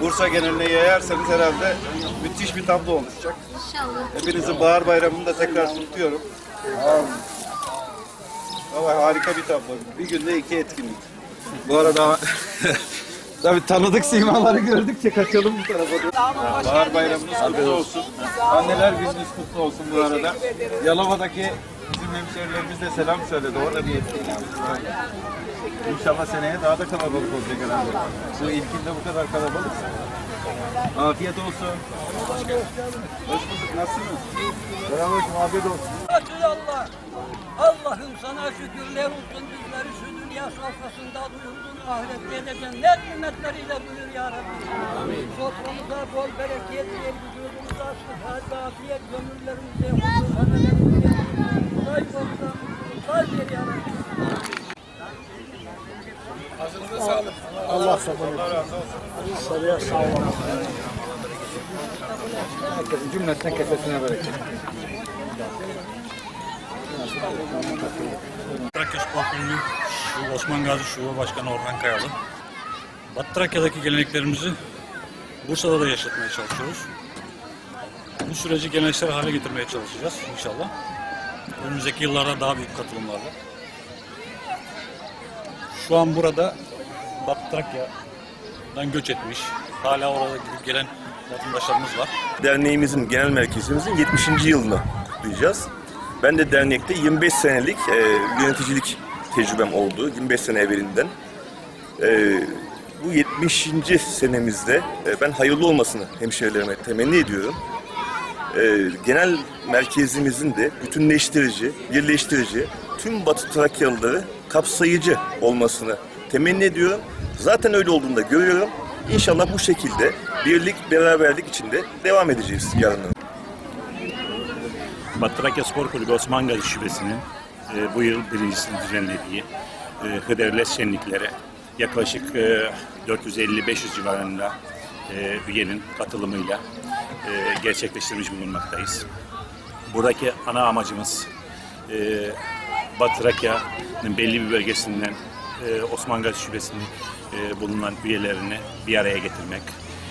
Bursa geneline yayarsanız herhalde müthiş bir tablo oluşacak. İnşallah. Hepinizin bahar bayramını da tekrar kutluyorum. Ama harika bir tablo. Bir günde iki etkinlik. Bu arada Tabii tanıdık simaları gördükçe kaçalım bu tarafa doğru. Bahar bayramınız kutlu olsun. Anneler gününüz kutlu olsun bu arada. Yalova'daki bizim hemşehrilerimiz de selam söyledi. Orada bir var. İnşallah seneye daha da kalabalık olacak herhalde. Bu ilkinde bu kadar kalabalıksa. Afiyet olsun. Hoş bulduk. Nasılsınız? Selamünaleyküm. Afiyet olsun. Allah. Allah'ım sana şükürler olsun bizleri dünya sofrasında duyurdun ahirette edeceksin. Ne nimetleriyle buyur ya Rabbi. Amin. Soframıza bol bereket ver, vücudumuza sıhhat, afiyet, gönüllerimize huzur, hanelerimize kaybolsa, say ver ya Rabbi. Cümleten kesesine bereket. Trakya Spor Kulübü Osman Gazi Şube Başkanı Orhan Kayalı. Batı Trakya'daki geleneklerimizi Bursa'da da yaşatmaya çalışıyoruz. Bu süreci geleneksel hale getirmeye çalışacağız inşallah. Önümüzdeki yıllarda daha büyük katılımlarla. Şu an burada Batı Trakya'dan göç etmiş, hala orada gidip gelen vatandaşlarımız var. derneğimizin genel merkezimizin 70. yılını kutlayacağız. Ben de dernekte 25 senelik e, yöneticilik tecrübem oldu. 25 sene evvelinden. E, bu 70. senemizde e, ben hayırlı olmasını hemşehrilerime temenni ediyorum. E, genel merkezimizin de bütünleştirici, birleştirici, tüm Batı Trakyalıları kapsayıcı olmasını temenni ediyorum. Zaten öyle olduğunu da görüyorum. İnşallah bu şekilde birlik, beraberlik içinde devam edeceğiz yarın. Batı Trakya Spor Kulübü Osman Gazi Şubesi'nin e, bu yıl birincisini düzenlediği e, Hıdrellez şenlikleri yaklaşık e, 450-500 civarında e, üyenin katılımıyla e, gerçekleştirmiş bulunmaktayız. Buradaki ana amacımız e, Batı Trakya'nın belli bir bölgesinden e, Osman Gazi Şubesi'nin e, bulunan üyelerini bir araya getirmek.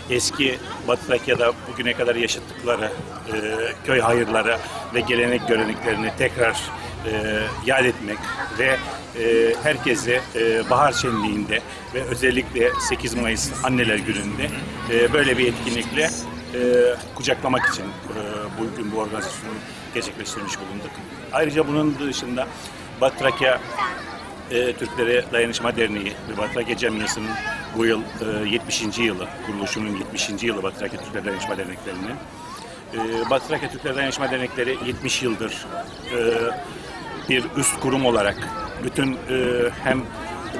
Eski Batı Trakya'da bugüne kadar yaşattıkları e, köy hayırları ve gelenek göreneklerini tekrar e, yad etmek ve e, herkese e, bahar şenliğinde ve özellikle 8 Mayıs Anneler Günü'nde e, böyle bir etkinlikle e, kucaklamak için e, bugün bu organizasyonu gerçekleştirmiş bulunduk. Ayrıca bunun dışında Batı Trakya e, Türklere Dayanışma Derneği ve Batı Trakya Cemiyası'nın bu yıl e, 70. yılı, kuruluşunun 70. yılı Batı Trakya Türklere Dayanışma Derneklerinin. E, Batı Trakya Türklere Dayanışma Dernekleri 70 yıldır e, bir üst kurum olarak bütün e, hem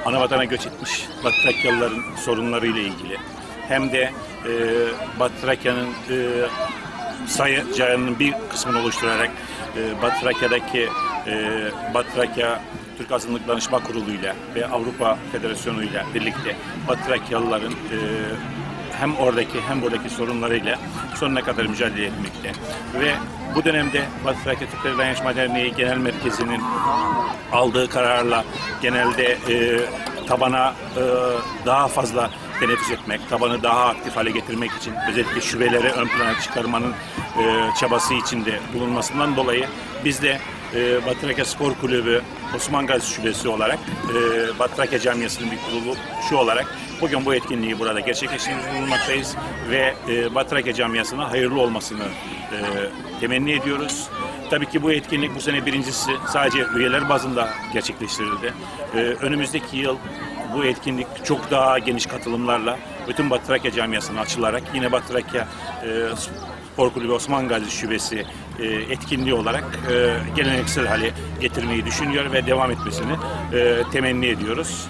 ana vatana göç etmiş Batı sorunlarıyla ilgili hem de e, Batı Trakya'nın e, sayacağının bir kısmını oluşturarak e, Batı Trakya'daki e, Batı Trakya Türk Azınlık Danışma Kurulu'yla ve Avrupa Federasyonu'yla birlikte Batı Trakyalıların e, hem oradaki hem buradaki sorunlarıyla sonuna kadar mücadele etmekte. Ve bu dönemde Batı Trakya Türkleri Dayanışma Derneği Genel Merkezi'nin aldığı kararla genelde e, tabana e, daha fazla teneffüs etmek, tabanı daha aktif hale getirmek için özellikle şubeleri ön plana çıkarmanın e, çabası içinde bulunmasından dolayı biz de e, Batı Trakya Spor Kulübü Osman Gazi Şubesi olarak e, Batı Trakya Camiası'nın bir kurulu şu olarak bugün bu etkinliği burada gerçekleştirmiş bulunmaktayız ve e, Batı Trakya Camiası'na hayırlı olmasını e, temenni ediyoruz. Tabii ki bu etkinlik bu sene birincisi sadece üyeler bazında gerçekleştirildi. E, önümüzdeki yıl bu etkinlik çok daha geniş katılımlarla bütün Batı Trakya camiasına açılarak yine Batı Trakya e, Spor Kulübü Osman Gazi Şubesi e, etkinliği olarak e, geleneksel hale getirmeyi düşünüyor ve devam etmesini e, temenni ediyoruz.